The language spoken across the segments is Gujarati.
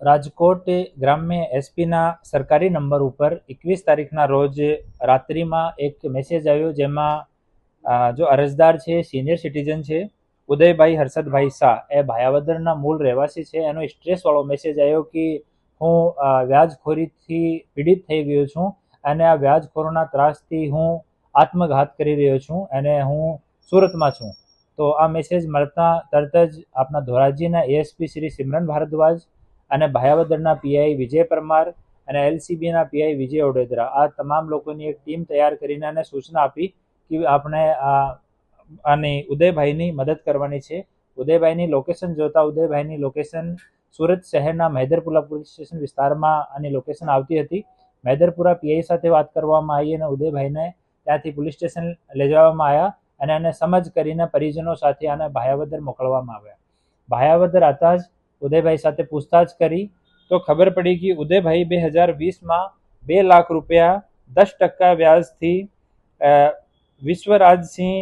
રાજકોટ ગ્રામ્ય એસપીના સરકારી નંબર ઉપર એકવીસ તારીખના રોજ રાત્રિમાં એક મેસેજ આવ્યો જેમાં જો અરજદાર છે સિનિયર સિટીઝન છે, ઉદયભાઈ હર્ષદભાઈ શાહ, એ ભાયાવદરના મૂળ રહેવાસી છે, એનો સ્ટ્રેસવાળો મેસેજ આવ્યો કે હું વ્યાજખોરીથી પીડિત થઈ ગયો છું અને આ વ્યાજખોરોના ત્રાસથી હું આત્મઘાત કરી રહ્યો છું અને હું સુરતમાં છું. તો આ મેસેજ મળતા તરત જ આપણા ધોરાજીના એએસપી શ્રી સિમરન ભારદ્વાજ અને ભાયાવદરના પીઆઈ વિજય પરમાર અને એલસીબીના પીઆઈ વિજય ઓડેદરા આ તમામ લોકોની એક ટીમ તૈયાર કરીને અને સૂચના આપી કે આપણે આ અને ઉદયભાઈની મદદ કરવાની છે. ઉદયભાઈની લોકેશન જોતા ઉદયભાઈની લોકેશન સુરત શહેરના મહેદરપુરા પોલીસ સ્ટેશન વિસ્તારમાં આની લોકેશન આવતી હતી. મહેદરપુરા પીઆઈ સાથે વાત કરવામાં આવી અને ઉદયભાઈને ત્યાંથી પોલીસ સ્ટેશન લઈ જવામાં આવ્યા. અને આને સમજ કરીને પરિજનો સાથે આને ભાયાવદર મોકલવામાં આવ્યા. ભાયાવદર આવતા જ ઉદયભાઈ સાથે પૂછતાછ કરી તો ખબર પડી કે ઉદયભાઈ બે હજાર વીસમાં બે લાખ રૂપિયા દસ ટકા વ્યાજથી વિશ્વરાજસિંહ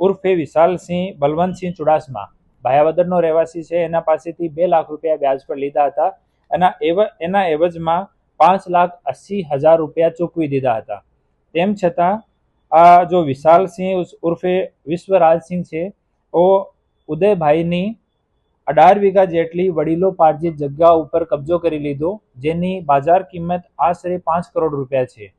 ઉર્ફે વિશાલસિંહ બલવંતસિંહ ચુડાસમા, ભાયાવદરનો રહેવાસી છે, એના પાસેથી બે લાખ રૂપિયા વ્યાજ પર લીધા હતા અને એવ, એના એવજમાં પાંચ લાખ અસી હજાર રૂપિયા ચૂકવી દીધા હતા. તેમ છતાં આ જો વિશાલસિંહ ઉર્ફે વિશ્વરાજસિંહ છે, ઓ ઉદયભાઈની અઢાર વીઘા જેટલી વડીલો પાર્જિત જગ્યા ઉપર કબજો કરી લીધો, જેની બજાર કિંમત આશરે પાંચ કરોડ રૂપિયા છે.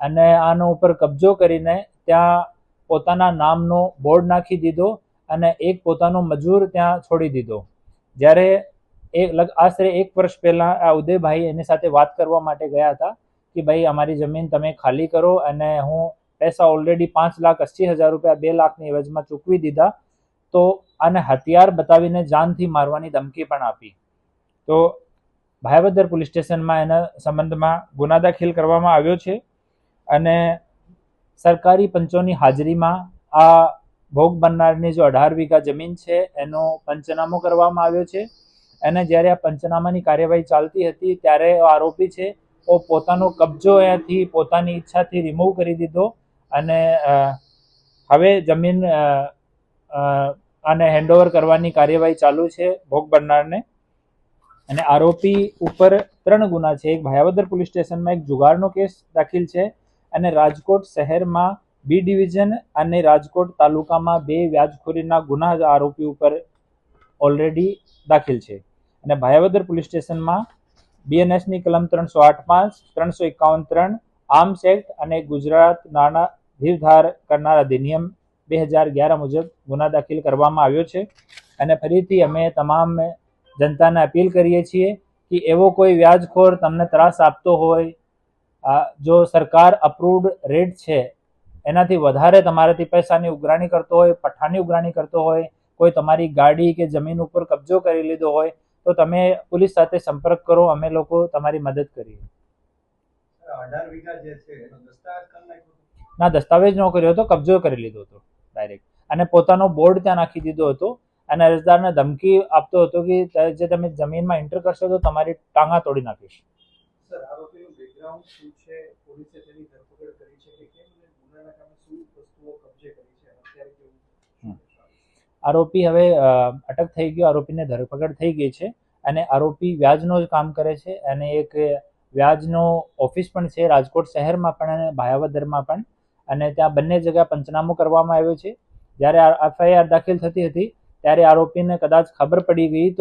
અને આનો ઉપર કબજો કરીને ત્યાં પોતાના નામનો બોર્ડ નાખી દીધો અને એક પોતાનો મજૂર ત્યાં છોડી દીધો. જ્યારે એ આશરે એક વર્ષ પહેલાં આ ઉદયભાઈ એની સાથે વાત કરવા માટે ગયા હતા કે, ભાઈ, અમારી જમીન તમે ખાલી કરો અને હું પૈસા ઓલરેડી પાંચ લાખ અસી હજાર રૂપિયા બે લાખની એવજમાં ચૂકવી દીધા, તો આને હથિયાર બતાવીને જાનથી મારવાની ધમકી પણ આપી. તો ભાયવદર પોલીસ સ્ટેશનમાં એના સંબંધમાં ગુના દાખલ કરવામાં આવ્યો છે અને સરકારી પંચોની હાજરીમાં આ ભોગ બનનારની જો અઢાર વીઘા જમીન છે, એનો પંચનામો કરવામાં આવ્યો છે. અને જ્યારે આ પંચનામાની કાર્યવાહી ચાલતી હતી ત્યારે આરોપી છે, ઓ પોતાનો કબજો અહીંયાથી પોતાની ઈચ્છાથી રિમૂવ કરી દીધો. અને હવે જમીન આને હેન્ડઓવર કરવાની કાર્યવાહી ચાલુ છે ભોગ બનનારને. અને આરોપી ઉપર ત્રણ ગુના છે. એક ભાયાવદર પોલીસ સ્ટેશનમાં એક જુગારનો કેસ દાખલ છે અને રાજકોટ શહેરમાં બી ડિવિઝન અને રાજકોટ તાલુકામાં બે વ્યાજખોરીના ગુના આરોપી ઉપર ઓલરેડી દાખલ છે. અને ભાયાવદર પોલીસ સ્ટેશનમાં બીએનએસની કલમ ત્રણસો આઠ પાંચ, ત્રણસો એકાવન ત્રણ આર્મ્સ એક્ટ અને ગુજરાત નાણાં ધીરધાર કરનાર અધિનિયમ બે હજાર અગિયાર મુજબ ગુના દાખલ કરવામાં આવ્યો છે અને ફરીથી અમે તમામ જનતાને અપીલ કરીએ છીએ કે એવો કોઈ વ્યાજખોર તમને ત્રાસ આપતો હોય જો સરકાર અપ્રુવડ રેટ છે, એનાથી વધારે તમારાથી પૈસાની ઉઘરાણી કરતો હોય પઠ્ઠાની ઉઘરાણી કરતો હોય, કોઈ તમારી ગાડી કે જમીન ઉપર કબજો કરી લીધો હોય, તો તમે પોલીસ સાથે સંપર્ક કરો, અમે લોકો તમારી મદદ કરીએ અઢાર વીઘા જે છે, એનો દસ્તાવેજ કરી નાખ્યો? ના દસ્તાવેજ ન કર્યો હતો કબજો કરી લીધો હતો ડાયરેક્ટ અને પોતાનો બોર્ડ ત્યાં નાખી દીધો હતો. અને અરજદારને ધમકી આપતો હતો કે જે તમે જમીનમાં એન્ટર કરશો તો તમારી ટાંગા તોડી નાખીશ. આરોપી હવે અટક થઈ ગયો. આરોપીને ધરપકડ થઈ ગઈ છે. અને આરોપી વ્યાજનો જ કામ કરે છે. અને એક વ્યાજનો ઓફિસ પણ છે રાજકોટ શહેરમાં પણ અને ભાયાવદરમાં પણ. અને ત્યાં બંને જગ્યા પંચનામું કરવામાં આવ્યો છે. જ્યારે એફઆઈઆર દાખલ થતી હતી, ત્યારે આરોપીને કદાચ ખબર પડી ગઈ